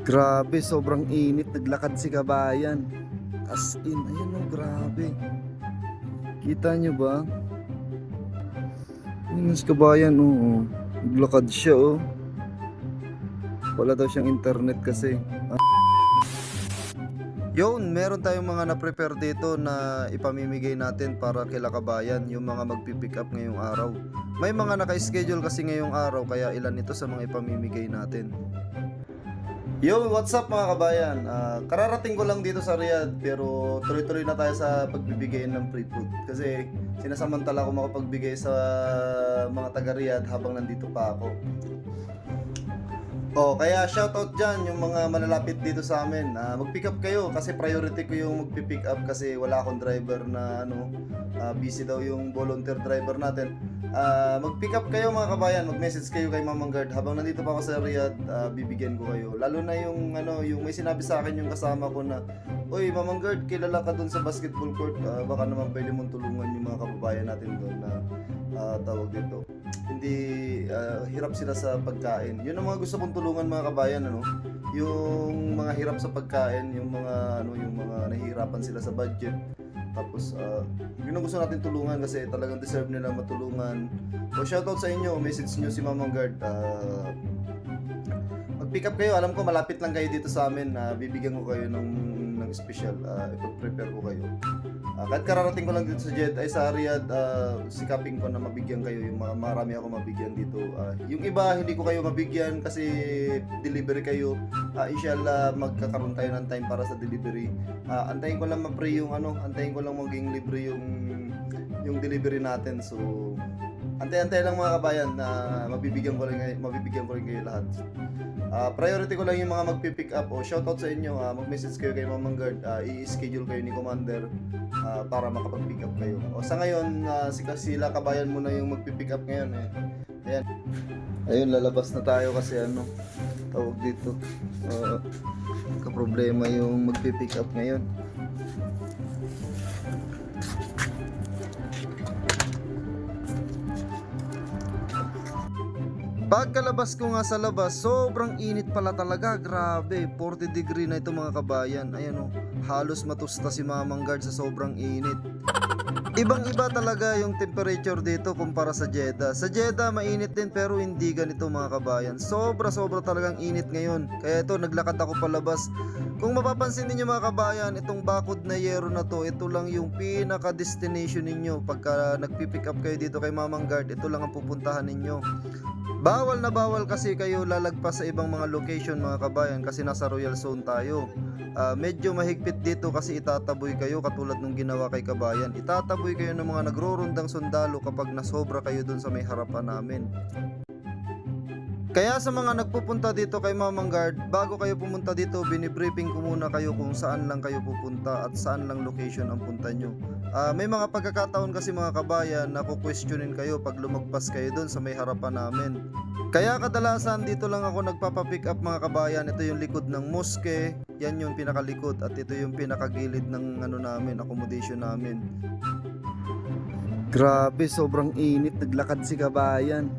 Grabe, sobrang init. Naglakad si kabayan. As in, ayun oh, grabe. Kita nyo ba? Ayun si kabayan, oo. Naglakad siya, oh. Wala daw siyang internet kasi. Yun, meron tayong mga na-prepare dito na ipamimigay natin para kila kabayan, yung mga magpipick up ngayong araw. May mga naka-schedule kasi ngayong araw, kaya ilan ito sa mga ipamimigay natin. Yo, what's up mga kabayan? Ah, kararating ko lang dito sa Riyadh pero tuloy-tuloy na tayo sa pagbibigay ng free food kasi sinasamantala ko makapagbigay sa mga taga Riyadh habang nandito pa ako. Oh, kaya shoutout dyan yung mga malalapit dito sa amin. Ah, mag-pick up kayo kasi priority ko yung magpi-pick up kasi wala akong driver na ano, ah, busy daw yung volunteer driver natin. Ah, mag-pick up kayo mga kabayan, mag-message kayo kay Mamang Guard. Habang nandito pa ako sa Riyadh, ah, bibigyan ko kayo. Lalo na yung ano, yung may sinabi sa akin yung kasama ko na, "Oy, Mamang Guard, kilala ka doon sa basketball court. Ah, baka naman pwede mong tulungan yung mga kababayan natin doon na ah, tawag dito. Hindi ah, hirap sila sa pagkain. Yun ang mga gusto kong tulungan mga kabayan ano. Yung mga hirap sa pagkain, yung mga ano, yung mga nahihirapan sila sa budget. Tapos, ah, yun ang gusto natin tulungan kasi talagang deserve nila matulungan. So, shoutout sa inyo. Message nyo si Mamang Guard. Ah, mag-pick up kayo. Alam ko malapit lang kayo dito sa amin. na bibigyan ko kayo ng special. Uh, ipag-prepare ko kayo. Ah, kahit kararating ko lang dito sa Jet ay sa Riyadh, ah, sikapin ko na mabigyan kayo. Yung mga marami ako mabigyan dito. Ah, yung iba, hindi ko kayo mabigyan kasi delivery kayo. Ah, inshallah, magkakaroon tayo ng time para sa delivery. Ah, antayin ko lang ma-pre yung ano, antayin ko lang maging libre yung yung delivery natin. So, antay-antay lang mga kabayan na mabibigyan ko rin mabibigyan ko rin kayo lahat. Ah, priority ko lang yung mga magpi-pick up o shoutout sa inyo. ah, mag-message kayo kay Mamang Guard, ah, i-schedule kayo ni Commander ah, para makapag-pick up kayo. O sa ngayon, ah, si sila kabayan muna yung magpi-pick up ngayon eh. Ayan. Ayun, lalabas na tayo kasi ano, tawag dito. Uh, problema yung magpi-pick up ngayon. Pagkalabas ko nga sa labas, sobrang init pala talaga. Grabe, 40 degree na ito mga kabayan. Ayan o, halos matusta si Mamang Guard sa sobrang init. Ibang iba talaga yung temperature dito kumpara sa Jeddah. Sa Jeddah mainit din pero hindi ganito mga kabayan. Sobra sobra talagang init ngayon. Kaya ito naglakad ako palabas. Kung mapapansin niyo mga kabayan, itong bakod na yero na to, ito lang yung pinaka destination ninyo pagka nagpi-pick up kayo dito kay Mamang Guard. Ito lang ang pupuntahan ninyo. Bawal na bawal kasi kayo lalagpas sa ibang mga location mga kabayan kasi nasa Royal Zone tayo. Ah, medyo mahigpit dito kasi itataboy kayo katulad nung ginawa kay kabayan. Itataboy kayo ng mga nagrorundang sundalo kapag nasobra kayo dun sa may harapan namin. Kaya sa mga nagpupunta dito kay Mamang Guard, bago kayo pumunta dito, binibriefing ko muna kayo kung saan lang kayo pupunta at saan lang location ang punta nyo. Ah, may mga pagkakataon kasi mga kabayan na kukwestiyonin kayo pag lumagpas kayo doon sa may harapan namin. Kaya kadalasan dito lang ako nagpapapick up mga kabayan. Ito yung likod ng moske, yan yung pinakalikod at ito yung pinakagilid ng ano namin, accommodation namin. Grabe, sobrang init. Naglakad si kabayan.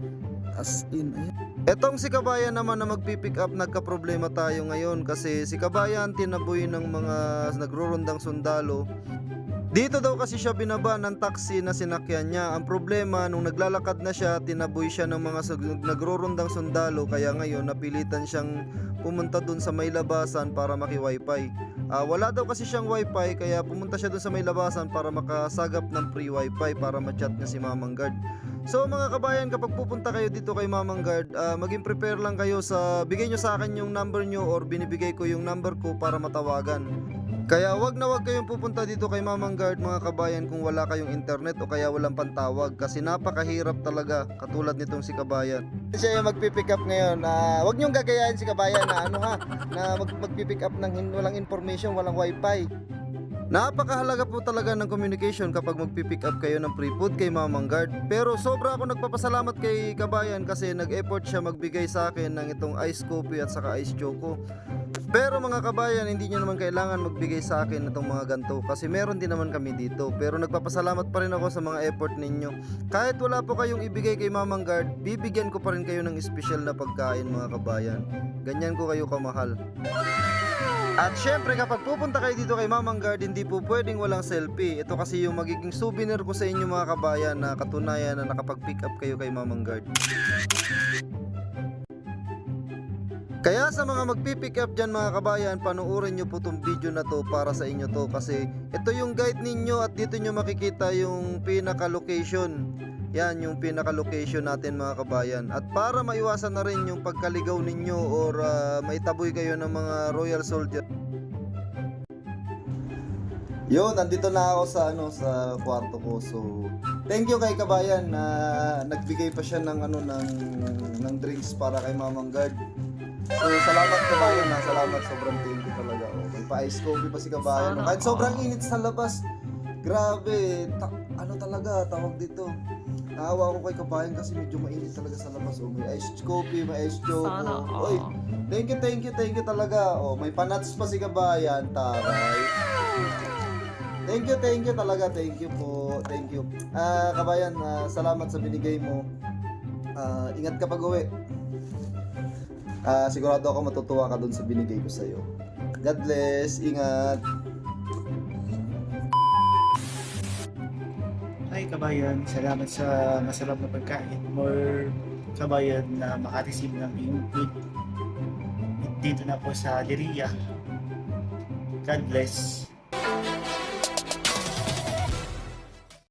As in, ayan. Etong si Kabayan naman na magpipick up nagka-problema tayo ngayon kasi si Kabayan tinaboy ng mga nagrurundang sundalo dito daw kasi siya binaba ng taxi na sinakyan niya. Ang problema, nung naglalakad na siya, tinaboy siya ng mga nagrurundang sundalo. Kaya ngayon, napilitan siyang pumunta dun sa may labasan para maki-wifi. Ah, wala daw kasi siyang wifi, kaya pumunta siya dun sa may labasan para makasagap ng free wifi para ma-chat niya si Mamang Guard. So mga kabayan, kapag pupunta kayo dito kay Mamang Guard, ah, maging prepare lang kayo sa, bigay nyo sa akin yung number nyo or binibigay ko yung number ko para matawagan. Kaya wag na wag kayong pupunta dito kay Mamang Guard mga kabayan kung wala kayong internet o kaya walang pantawag kasi napakahirap talaga katulad nitong si Kabayan. Siya yung magpipick up ngayon. ah wag niyong gagayahin si Kabayan na ano ha, na mag magpipick up ng walang information, walang wifi. Napakahalaga po talaga ng communication kapag magpipick up kayo ng free food kay Mamang Guard. Pero sobra ako nagpapasalamat kay Kabayan kasi nag-effort siya magbigay sa akin ng itong ice coffee at saka ice choco. Pero mga kabayan, hindi nyo naman kailangan magbigay sa akin itong mga ganto kasi meron din naman kami dito. Pero nagpapasalamat pa rin ako sa mga effort ninyo. Kahit wala po kayong ibigay kay Mamang Guard, bibigyan ko pa rin kayo ng espesyal na pagkain mga kabayan. Ganyan ko kayo kamahal. At syempre kapag pupunta kayo dito kay Mamang Guard, hindi po pwedeng walang selfie. Ito kasi yung magiging souvenir ko sa inyo mga kabayan na katunayan na nakapag-pick up kayo kay Mamang Guard. Kaya sa mga magpipick up dyan mga kabayan, panuorin nyo po tong video na to para sa inyo to kasi ito yung guide ninyo at dito nyo makikita yung pinaka location. Yan yung pinaka location natin mga kabayan. At para maiwasan na rin yung pagkaligaw ninyo or ah, maitaboy kayo ng mga royal soldier. Yun, nandito na ako sa ano sa kwarto ko. So, thank you kay Kabayan na nagbigay pa siya ng ano ng ng drinks para kay Mamang Guard. So, salamat Kabayan na, salamat sobrang thank you talaga. Oh, may pa-ice coffee pa si Kabayan. Sana Kahit sobrang all. init sa labas. Grabe, ta- ano talaga tawag dito. Naawa ako kay Kabayan kasi medyo mainit talaga sa labas. Oh, may ice coffee, may ice. Sana Oy, all. Thank you, thank you, thank you talaga. Oh, may panats pa si Kabayan, taray. Thank you, thank you talaga. Thank you po. Thank you. Ah, Kabayan, ah, salamat sa binigay mo. Ah, ingat ka pag uwi. Ah, sigurado ako matutuwa ka dun sa binigay ko sa iyo. God bless. Ingat. Hi kabayan, salamat sa masarap na pagkain. More kabayan na makareceive ng food dito na po sa Liria. God bless.